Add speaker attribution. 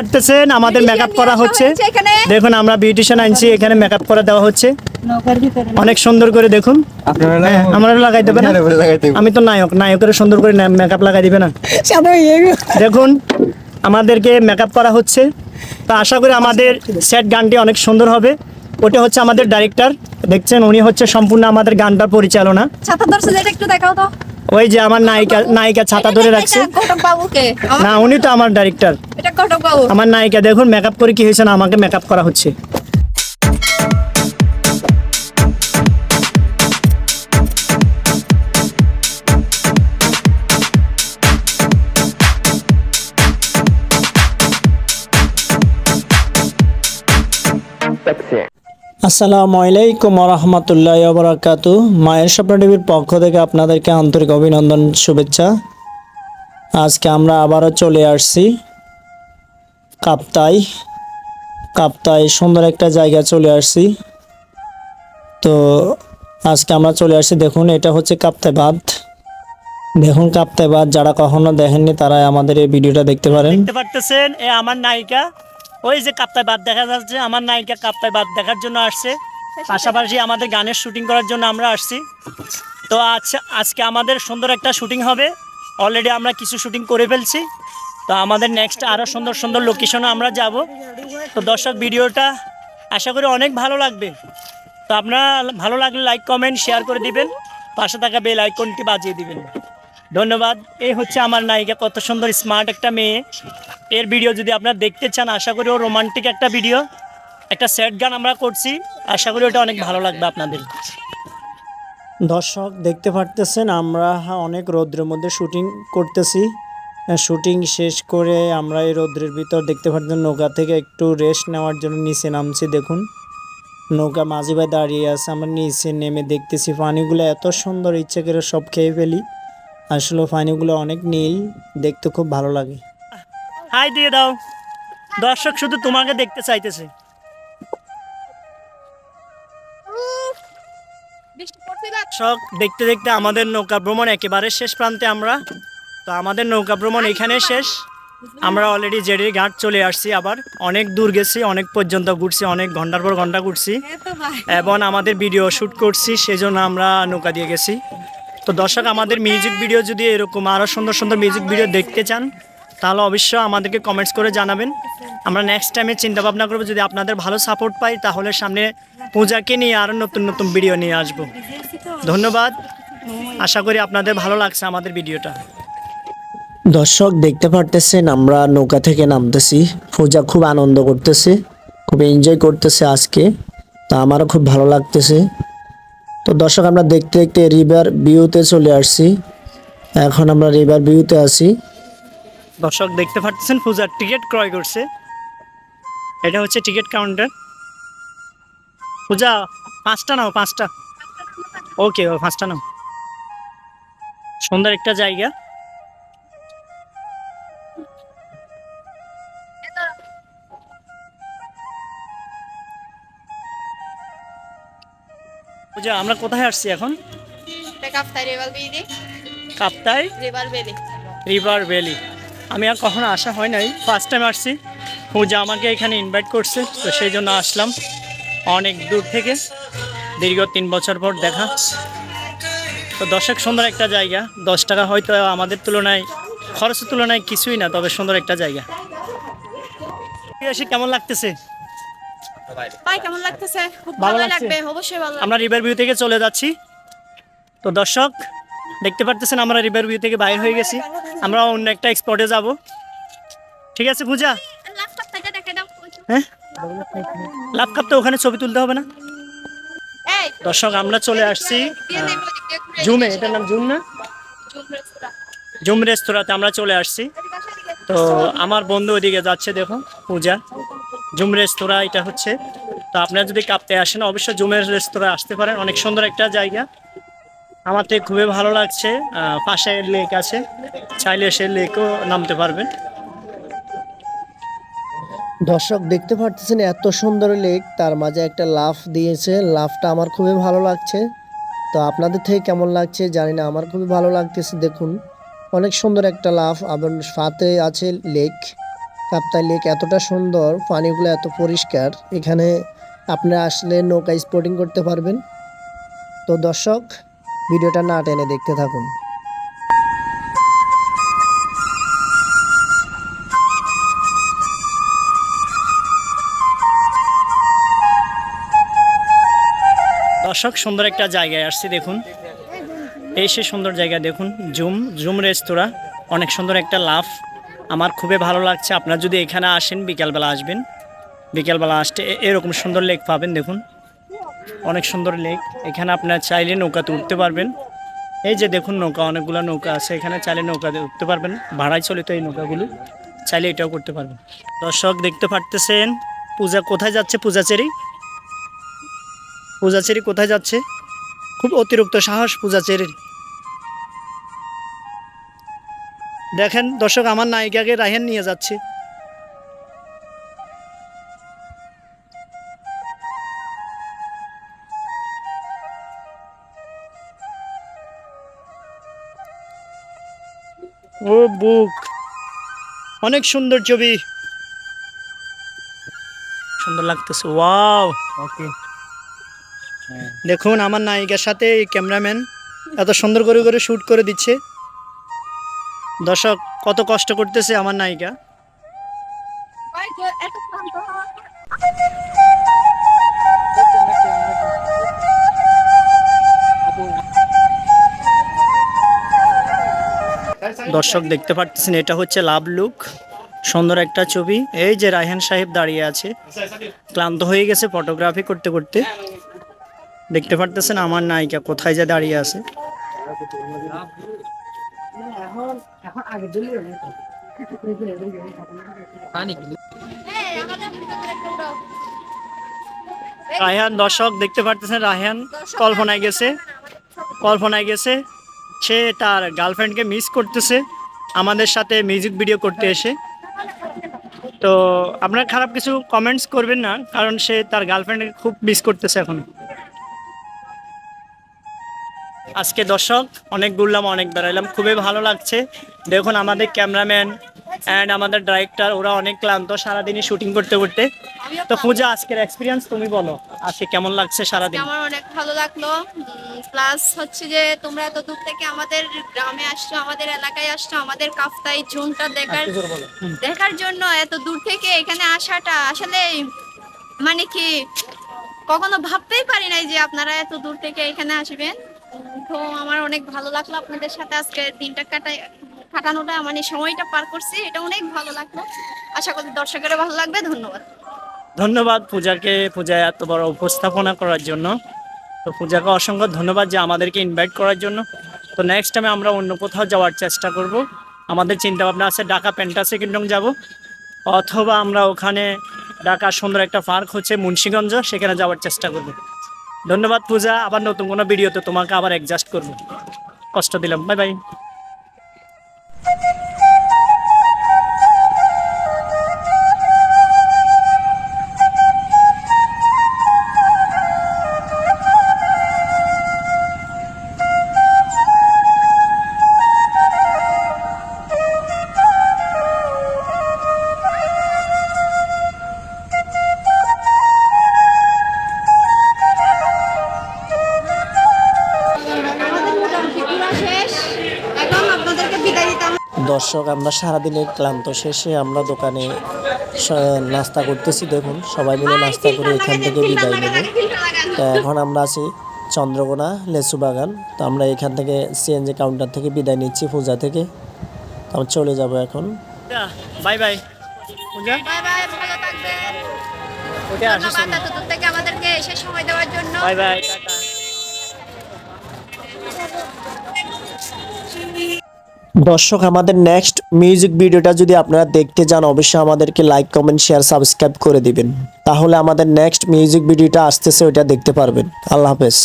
Speaker 1: পারতেছেন আমাদের মেকআপ করা হচ্ছে। দেখুন আমরা বিউটিশিয়ান আনছি এখানে মেকআপ করে দেওয়া হচ্ছে। অনেক সুন্দর করে দেখুন। হ্যাঁ আমরা লাগাই দেবে না? আমি তো নায়ক নায়কের সুন্দর করে মেকআপ লাগাই দিবে না। দেখুন আমাদেরকে মেকআপ করা হচ্ছে। তো আশা করি আমাদের সেট গানটি অনেক সুন্দর হবে। ওটা হচ্ছে আমাদের ডাইরেক্টর দেখছেন উনি হচ্ছে সম্পূর্ণ আমাদের গানটার পরিচালনা।
Speaker 2: ছাতা একটু দেখাও তো।
Speaker 1: ওই যে আমার নায়িকা নায়িকা ছাতা ধরে রাখছে। না উনি তো আমার ডাইরেক্টর আমার নায়িকা দেখুন মেকআপ করে কি হয়েছে না আমাকে মেকআপ করা হচ্ছে। আসসালামু আলাইকুম রহমতুল্লাহ বরাকাত মায়ের স্বপ্ন টিভির পক্ষ থেকে আপনাদেরকে আন্তরিক অভিনন্দন, শুভেচ্ছা। আজকে আমরা আবারও চলে আসছি কাপ্তাই। কাপ্তাই সুন্দর একটা জায়গা চলে আসছি। তো আজকে আমরা চলে আসছি, দেখুন, এটা হচ্ছে কাপ্তাই বাঁধ। দেখুন, কাপ্তাই বাঁধ, যারা কখনো দেখেননি তারা আমাদের এই ভিডিওটা দেখতে পারেন। দেখতে পারতেছেন, এ আমার নায়িকা। ওই যে কাপ্তায় বাদ দেখা যাচ্ছে, আমার নায়িকা কাপ্তায় বাদ দেখার জন্য আসছে। পাশাপাশি আমাদের গানের শুটিং করার জন্য আমরা আসছি। তো আচ্ছা আজকে আমাদের সুন্দর একটা শুটিং হবে। অলরেডি আমরা কিছু শুটিং করে ফেলছি। তো আমাদের নেক্সট আরও সুন্দর সুন্দর লোকেশনে আমরা যাব। তো দর্শক, ভিডিওটা আশা করি অনেক ভালো লাগবে। তো আপনারা ভালো লাগলে লাইক কমেন্ট শেয়ার করে দিবেন। পাশে থাকা বেল আইকনটি বাজিয়ে দিবেন। ধন্যবাদ। এই হচ্ছে আমার নায়িকা, কত সুন্দর স্মার্ট একটা মেয়ে। এর ভিডিও যদি আপনারা দেখতে চান, আশা করি ও রোমান্টিক একটা ভিডিও একটা স্যাড গান আমরা করছি। আশা করি ওটা অনেক ভালো লাগবে আপনাদের। দর্শক, দেখতে পারতেছেন, আমরা অনেক রৌদ্রের মধ্যে শুটিং করতেছি। শুটিং শেষ করে আমরা এই রৌদ্রের ভিতর দেখতে পাচ্ছেন নৌকা থেকে একটু রেস্ট নেওয়ার জন্য নিচে নামছি, দেখুন। নৌকা মাঝি ভাই দাঁড়িয়ে আছে, আমরা নিচে নেমে দেখতেছি। পানিগুলো এত সুন্দর, ইচ্ছে করে সব খেয়ে ফেলি। আসলে পানিগুলো অনেক নীল দেখতে খুব ভালো লাগে। হাই দিয়ে দাও। দর্শক শুধু তোমাকে দেখতে চাইতেছে।
Speaker 2: বৃষ্টি
Speaker 1: দর্শক দেখতে দেখতে আমাদের নৌকা ভ্রমণ একেবারে শেষ প্রান্তে আমরা। তো আমাদের নৌকা ভ্রমণ এখানে শেষ। আমরা অলরেডি জেডির ঘাট চলে আসছি আবার। অনেক দূর গেছি অনেক পর্যন্ত ঘুরছি অনেক ঘণ্টার পর ঘণ্টা ঘুরছি। এবং আমাদের ভিডিও শ্যুট করছি সেই জন্য আমরা নৌকা দিয়ে গেছি। তো দর্শক, আমাদের মিউজিক ভিডিও যদি এরকম আরও সুন্দর সুন্দর মিউজিক ভিডিও দেখতে চান, তাহলে অবশ্যই আমাদেরকে কমেন্টস করে জানাবেন। আমরা নেক্সট টাইমে চিন্তা ভাবনা করব, যদি আপনাদের ভালো সাপোর্ট পাই, তাহলে সামনে পূজাকে নিয়ে আরও নতুন নতুন ভিডিও নিয়ে আসব। ধন্যবাদ। আশা করি আপনাদের ভালো লাগছে আমাদের ভিডিওটা দর্শক, দেখতে পারতেছেন, আমরা নৌকা থেকে নামতেছি। পূজা খুব আনন্দ করতেছে, খুব এনজয় করতেছে আজকে। তা আমারও খুব ভালো লাগতেছে। তো দর্শক, আমরা দেখতে দেখতে রিভার ভিউতে চলে আসছি। এখন আমরা রিভার ভিউতে আছি। দর্শক, দেখতে পাচ্ছেন পূজার টিকিট ক্রয় করছে। এটা হচ্ছে টিকিট কাউন্টার। পূজা, পাঁচটা নাও, পাঁচটা। ওকে, ও পাঁচটা নাও। সুন্দর একটা জায়গা। পূজা আমরা কোথায় আসছি এখন?
Speaker 2: কাপ্তাই
Speaker 1: রিভার ভ্যালি আমি আর কখনো আসা হয় নাই। ফার্স্ট টাইম আসছি। পূজা আমাকে এখানে ইনভাইট করছে তো সেই জন্য আসলাম। অনেক দূর থেকে দীর্ঘ তিন বছর পর দেখা। তো দর্শক সুন্দর একটা জায়গা। দশ টাকা হয়তো আমাদের তুলনায় খরচের তুলনায় কিছুই না তবে সুন্দর একটা জায়গা। কেমন লাগতেছে?
Speaker 2: ভাই কেমন লাগতেছে? খুব
Speaker 1: ভালো
Speaker 2: লাগবে অবশ্যই ভালো
Speaker 1: আমরা রিভার ভিউ থেকে চলে যাচ্ছি। তো দর্শক দেখতে পারতেছেন আমরা রিভার ভিউ থেকে বাইর হয়ে গেছি। আমরা অন্য একটা স্পটে যাব। ঠিক আছে পূজা? হ্যাঁ? লাভ কাপ তো ওখানে ছবি তুলতে হবে না? দর্শক আমরা চলে আসছি। জুমে এটার নাম জুম না?
Speaker 2: জুম
Speaker 1: রেস্তোরাঁতে আমরা চলে আসছি। তো আমার বন্ধু ওইদিকে যাচ্ছে দেখো পূজা। জুম রেস্তোরাঁ এটা হচ্ছে। তো আপনারা যদি কাঁপতে আসেন, অবশ্যই জুমের রেস্তোরাঁ আসতে পারেন। অনেক সুন্দর একটা জায়গা। আমার তো খুবই ভালো লাগছে। পাশে লেক আছে। চাইলে সে লেকও নামতে পারবেন। দর্শক, দেখতে পারতেছেন এত সুন্দর লেক। তার মাঝে একটা লাফ দিয়েছে। লাফটা আমার খুবই ভালো লাগছে। তো আপনাদের থেকে কেমন লাগছে জানি না। আমার খুবই ভালো লাগতেছে। দেখুন, অনেক সুন্দর একটা লাফ। আবার সাথে আছে লেক। কাপ্তাই লেক এতটা সুন্দর, পানিগুলো এত পরিষ্কার, এখানে আপনারা আসলে নৌকা স্পোর্টিং করতে পারবেন। তো দর্শক, ভিডিওটা না টেনে দেখতে থাকুন। দর্শক, সুন্দর একটা জায়গায় আসছি, দেখুন। এই সে সুন্দর জায়গা, দেখুন, জুম জুম রেস্তোরাঁ, অনেক সুন্দর একটা লাভ আমার খুবই ভালো লাগছে। আপনারা যদি এখানে আসেন, বিকালবেলা আসবেন। বিকালবেলা আসতে এরকম সুন্দর লেক পাবেন, দেখুন। অনেক সুন্দর লেক এখানে আপনারা চাইলে নৌকাতে উঠতে পারবেন। এই যে দেখুন নৌকা, অনেকগুলো নৌকা আছে। এখানে চাইলে নৌকাতে উঠতে পারবেন। ভাড়ায় চলিত এই নৌকাগুলো। চাইলে এটাও করতে পারবেন। দর্শক, দেখতে পারতেছেন, পূজা কোথায় যাচ্ছে? পূজাচেরি? পূজাচেরি কোথায় যাচ্ছে? খুব অতিরিক্ত সাহস পূজাচেরির। দেখেন দর্শক আমার নায়িকাকে রাহেন নিয়ে যাচ্ছে। ও বুক অনেক সুন্দর ছবি। সুন্দর লাগতেছে ওয়াও। ওকে। দেখুন আমার নায়িকার সাথে এই ক্যামেরাম্যান এত সুন্দর করে করে শ্যুট করে দিচ্ছে। দর্শক, কত কষ্ট করতেছে আমার নায়িকা। দর্শক, দেখতে পাচ্ছেন এটা হচ্ছে লাভ লুক। সুন্দর একটা ছবি। এই যে রায়হান সাহেব দাঁড়িয়ে আছে। ক্লান্ত হয়ে গেছে ফটোগ্রাফি করতে করতে। দেখতে পারতেছেন আমার নায়িকা কোথায় যে দাঁড়িয়ে আছে। রায়হান দর্শক দেখতে পারতেছেন রায়হান কল্পনায় গেছে। কল্পনায় গেছে সে তার গার্লফ্রেন্ডকে মিস করতেছে আমাদের সাথে মিউজিক ভিডিও করতে এসে। তো আপনারা খারাপ কিছু কমেন্টস করবেন না কারণ সে তার গার্লফ্রেন্ডকে খুব মিস করতেছে এখন। আজকে দর্শক অনেক ঘুরলাম অনেক বেড়াইলাম খুবই ভালো লাগছে। দেখুন আমাদের ক্যামেরাম্যান অ্যান্ড আমাদের ডাইরেক্টর ওরা অনেক ক্লান্ত সারাদিনই শুটিং করতে করতে। তো পূজা আজকের এক্সপিরিয়েন্স তুমি বলো আজকে কেমন লাগছে সারাদিন?
Speaker 2: আমার অনেক ভালো লাগল। প্লাস হচ্ছে যে তোমরা এত দূর থেকে আমাদের গ্রামে আসছো আমাদের এলাকায় আসছো আমাদের কাফতাই ঝুমটা দেখার। দেখার জন্য এত দূর থেকে এখানে আসাটা আসলে মানে কি কখনো ভাবতেই পারি নাই যে আপনারা এত দূর থেকে এখানে আসবেন। তো আমার অনেক ভালো লাগল আপনাদের সাথে আজকে দিনটা কাটাই কাটানোটা মানে সময়টা পার করছি, এটা অনেক ভালো লাগল। আশা করি দর্শকেরও ভালো লাগবে, ধন্যবাদ।
Speaker 1: ধন্যবাদ পূজাকে, পূজায় এত বড় উপস্থাপনা করার জন্য। তো পূজাকে অসংখ্য ধন্যবাদ যে আমাদেরকে ইনভাইট করার জন্য। তো নেক্সট টাইমে আমরা অন্য কোথাও যাওয়ার চেষ্টা করব। আমাদের চিন্তা ভাবনা আছে ঢাকা পেন্টাসি কিংডম যাব। অথবা আমরা ওখানে ঢাকা সুন্দর একটা পার্ক হচ্ছে মুন্সিগঞ্জ, সেখানে যাওয়ার চেষ্টা করব। ধন্যবাদ পূজা আবার নতুন কোনো ভিডিওতে তোমাকে আবার অ্যাডজাস্ট করব। কষ্ট দিলাম বাই বাই দর্শক আমরা সারাদিনের ক্লান্ত শেষে আমরা দোকানে নাস্তা করতেছি। দেখুন সবাই মিলে নাস্তা করে এখান থেকে বিদায় নেব। তো এখন আমরা আছি চন্দ্রকোনা লেচু বাগান। তো আমরা এখান থেকে সিএনজি কাউন্টার থেকে বিদায় নিচ্ছি পূজা থেকে। তো আমরা চলে যাব এখন। Bye bye. Puja?
Speaker 2: Bye bye ভালো থাকবেন। ধন্যবাদ এত থেকে আমাদেরকে এসে সময় দেওয়ার জন্য।
Speaker 1: Bye bye tata. দর্শক, আমাদের নেক্সট মিউজিক ভিডিওটা যদি আপনারা দেখতে চান, অবশ্যই আমাদেরকে লাইক কমেন্ট শেয়ার সাবস্ক্রাইব করে দিবেন। তাহলে আমাদের নেক্সট মিউজিক ভিডিওটা আসতেছে, ওইটা দেখতে পারবেন। আল্লাহ হাফেজ।